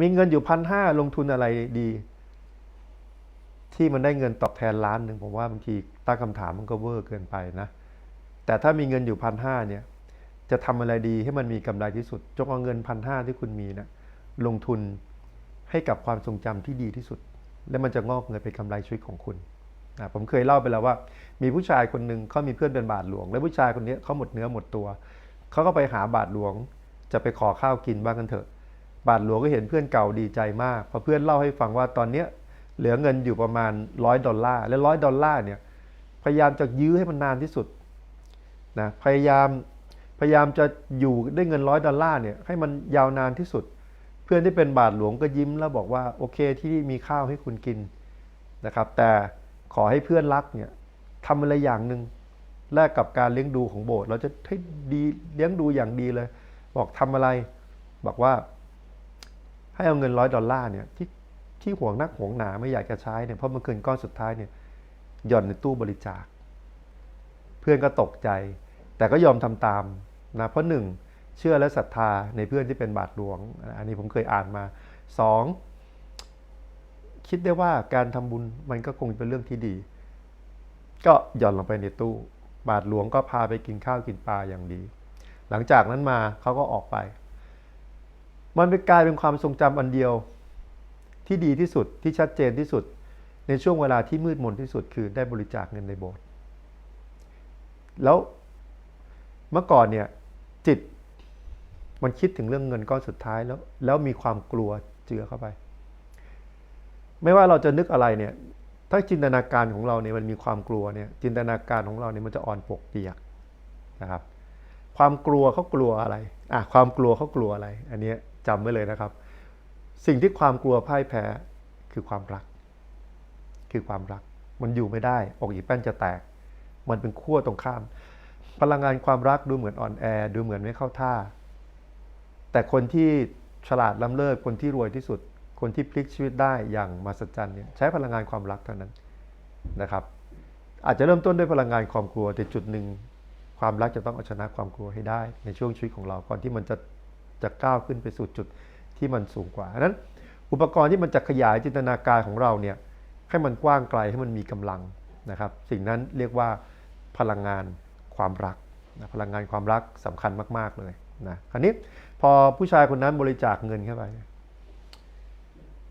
มีเงินอยู่พันห้าลงทุนอะไรดี ที่มันได้เงินตอบแทนล้านหนึ่งผมว่าบางทีตั้งคำถามมันก็เวอร์เกินไปนะ แต่ถ้ามีเงินอยู่พันห้าเนี่ย จะทำอะไรดีให้มันมีกำไรที่สุด จงเอาเงินพันห้าที่คุณมีนะลงทุนให้กับความทรงจำที่ดีที่สุด และมันจะงอกเงยเป็นกำไรชีวิตของคุณนะผมเคยเล่าไปแล้วว่า มีผู้ชายคนหนึ่งเขามีเพื่อนเป็นบาทหลวง และผู้ชายคนนี้เขาหมดเนื้อหมดตัวเขาก็ไปหาบาทหลวง จะไปขอข้าวกินบ้างกันเถอะ บาทหลวงก็เห็นเพื่อนเก่าดีใจมากพอเพื่อนเล่าให้ฟังว่าตอนเนี้ยเหลือเงินอยู่ประมาณร้อยดอลลาร์และร้อยดอลลาร์เนี่ยพยายามจะยื้อให้มันนานที่สุดนะพยายามพยายามจะอยู่ได้เงินร้อยดอลลาร์เนี่ยให้มันยาวนานที่สุด เพื่อนที่เป็นบาทหลวงก็ยิ้มแล้วบอกว่าโอเคที่มีข้าวให้คุณกินนะครับ แต่ขอให้เพื่อนรักเนี่ยทำอะไรอย่างหนึ่งแลกกับการเลี้ยงดูของโบสถ์เราจะให้ดีเลี้ยงดูอย่างดีเลย บอกทำอะไร บอกว่า ให้เอาเงินร้อยดอลลาร์เนี่ยที่ที่ห่วงนักห่วงหนาไม่อยากจะใช้เนี่ยเพราะมันเกินก้อนสุดท้ายเนี่ยหย่อนในตู้บริจาค เพื่อนก็ตกใจ แต่ก็ยอมทำตามนะเพราะหนึ่งเชื่อและศรัทธาในเพื่อนที่เป็นบาทหลวง อันนี้ผมเคยอ่านมาสองคิดได้ว่าการทำบุญมันก็คงเป็นเรื่องที่ดี ก็หย่อนลงไปในตู้ บาทหลวงก็พาไปกินข้าวกินปลาอย่างดี หลังจากนั้นมาเขาก็ออกไป มันเป็นกลายเป็นความทรงจำอันเดียว ที่ดีที่สุดที่ชัดเจนที่สุด ในช่วงเวลาที่มืดมนที่สุดคือได้บริจาคเงินในโบสถ์แล้วเมื่อก่อนเนี่ยจิตมันคิดถึงเรื่องเงินก้อนสุดท้ายแล้วแล้วมีความกลัวเจือเข้าไป ไม่ว่าเราจะนึกอะไรเนี่ยถ้าจินตนาการของเราเนี่ยมันมีความกลัวเนี่ยจินตนาการของเราเนี่ยมันจะอ่อนปกเปียกนะครับ ความกลัวเขากลัวอะไรอะความกลัวเขากลัวอะไร อันนี้ จำไว้เลยนะครับ สิ่งที่ความกลัวพ่ายแพ้คือความรัก คือความรัก มันอยู่ไม่ได้ อกอีแป้นจะแตก มันเป็นขั้วตรงข้าม พลังงานความรักดูเหมือนอ่อนแอ ดูเหมือนไม่เข้าท่า แต่คนที่ฉลาดล้ำเลิศคนที่รวยที่สุด คนที่พลิกชีวิตได้อย่างมหัศจรรย์เนี่ยใช้พลังงานความรักเท่านั้นนะครับ อาจจะเริ่มต้นด้วยพลังงานความกลัวแต่จุดหนึ่งความรักจะต้องเอาชนะความกลัวให้ได้ ในช่วงชีวิตของเราก่อนที่มันจะ จะก้าวขึ้นไปสู่จุดที่มันสูงกว่าดังนั้น อุปกรณ์ที่มันจะขยายจินตนาการของเราเนี่ยให้มันกว้างไกลให้มันมีกำลังนะครับ สิ่งนั้นเรียกว่าพลังงานความรักนะพลังงานความรักสำคัญมาก ๆเลยนะคราวนี้พอผู้ชายคนนั้นบริจาคเงินเข้าไป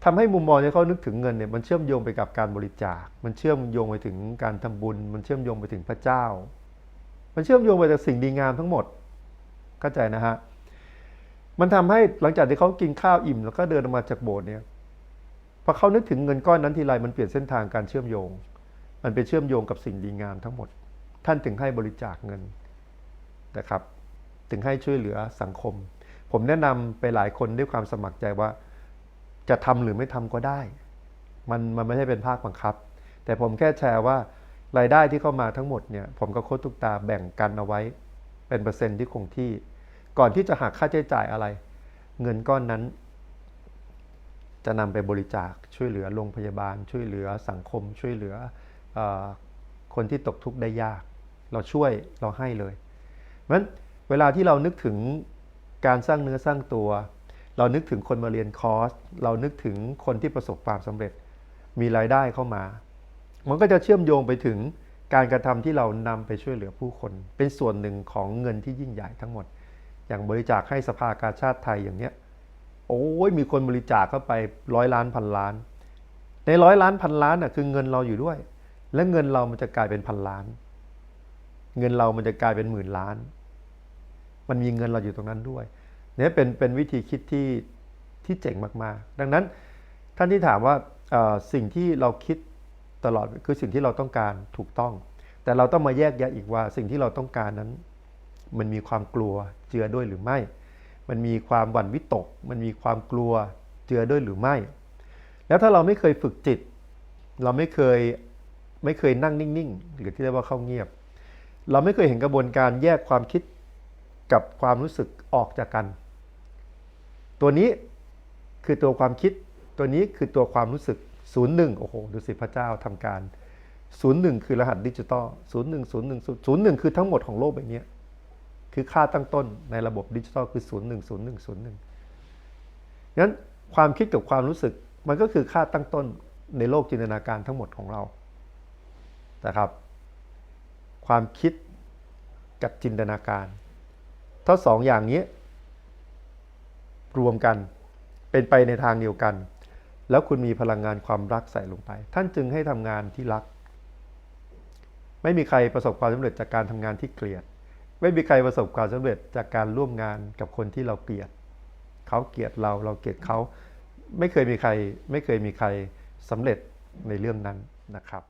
ทำให้มุมมองที่เขานึกถึงเงินเนี่ยมันเชื่อมโยงไปกับการบริจาค มันเชื่อมโยงไปถึงการทำบุญ มันเชื่อมโยงไปถึงพระเจ้า มันเชื่อมโยงไปจากสิ่งดีงามทั้งหมดเข้าใจนะฮะ มันทำให้หลังจากที่เขากินข้าวอิ่ม แล้วก็เดินออกมาจากโบสถ์เนี่ยพอเขานึกถึงเงินก้อนนั้นทีไรมันเปลี่ยนเส้นทางการเชื่อมโยง มันไปเชื่อมโยงกับสิ่งดีงามทั้งหมด ท่านถึงให้บริจาคเงินนะครับ ถึงให้ช่วยเหลือสังคม ผมแนะนำไปหลายคนด้วยความสมัครใจว่า จะทำหรือไม่ทำก็ได้ มันมันไม่ใช่เป็นภาคบังคับ แต่ผมแค่แชร์ว่ารายได้ที่เข้ามาทั้งหมดเนี่ยผมกับโค้ชทุกตาแบ่งกันเอาไว้ เป็นเปอร์เซ็นต์ที่คงที่ ก่อนที่จะหักค่าใช้จ่ายอะไร เงินก้อนนั้น จะนำไปบริจาคช่วยเหลือโรงพยาบาล ช่วยเหลือสังคม ช่วยเหลือออคนที่ตกทุกข์ได้ยาก เราช่วยเราให้เลยเพราะฉะนั้นเวลาที่เรานึกถึงการสร้างเนื้อสร้างตัว เรานึกถึงคนมาเรียนคอร์ส เรานึกถึงคนที่ประสบความสำเร็จ มีรายได้เข้ามา มันก็จะเชื่อมโยงไปถึงการกระทำที่เรานำไปช่วยเหลือผู้คน เป็นส่วนหนึ่งของเงินที่ยิ่งใหญ่ทั้งหมด อย่างบริจาคให้สภากาชาติไทยอย่างเนี้ยโอ้ยมีคนบริจาคเข้าไปร้อยล้านพันล้าน ในร้อยล้านพันล้านน่ะคือเงินเราอยู่ด้วย และเงินเรามันจะกลายเป็นพันล้าน เงินเรามันจะกลายเป็นหมื่นล้าน มันมีเงินเราอยู่ตรงนั้นด้วยเนี่ยเป็นเป็นวิธีคิดที่ที่เจ๋งมากๆ ดังนั้นท่านที่ถามว่าสิ่งที่เราคิดตลอดคือสิ่งที่เราต้องการถูกต้อง แต่เราต้องมาแยกแยะอีกว่าสิ่งที่เราต้องการนั้น มันมีความกลัวเจือด้วยหรือไม่ มันมีความหวั่นวิตก มันมีความกลัวเจือด้วยหรือไม่ แล้วถ้าเราไม่เคยฝึกจิต เราไม่เคยไม่เคยนั่งนิ่งๆ หรือที่เรียกว่าเข้าเงียบ เราไม่เคยเห็นกระบวนการแยกความคิดกับความรู้สึกออกจากกัน ตัวนี้คือตัวความคิด ตัวนี้คือตัวความรู้สึก 01 โอ้โห ดูสิพระเจ้าทำการ 01 คือรหัสดิจิตอล 01 01 01 คือทั้งหมดของโลกใบนี้ คือค่าตั้งต้นในระบบดิจิทัลคือ 0 1 0 1 0 1งั้นความคิดกับความรู้สึกมันก็คือค่าตั้งต้นในโลกจินตนาการทั้งหมดของเรานะครับ ความคิดกับจินตนาการ ถ้าสองอย่างนี้ รวมกันเป็นไปในทางเดียวกัน แล้วคุณมีพลังงานความรักใส่ลงไป ท่านจึงให้ทำงานที่รัก ไม่มีใครประสบความสำเร็จจากการทำงานที่เกลียด ไม่มีใครประสบความสำเร็จจากการร่วมงานกับคนที่เราเกลียด เขาเกลียดเราเราเกลียดเขา ไม่เคยมีใคร ไม่เคยมีใครสำเร็จในเรื่องนั้นนะครับ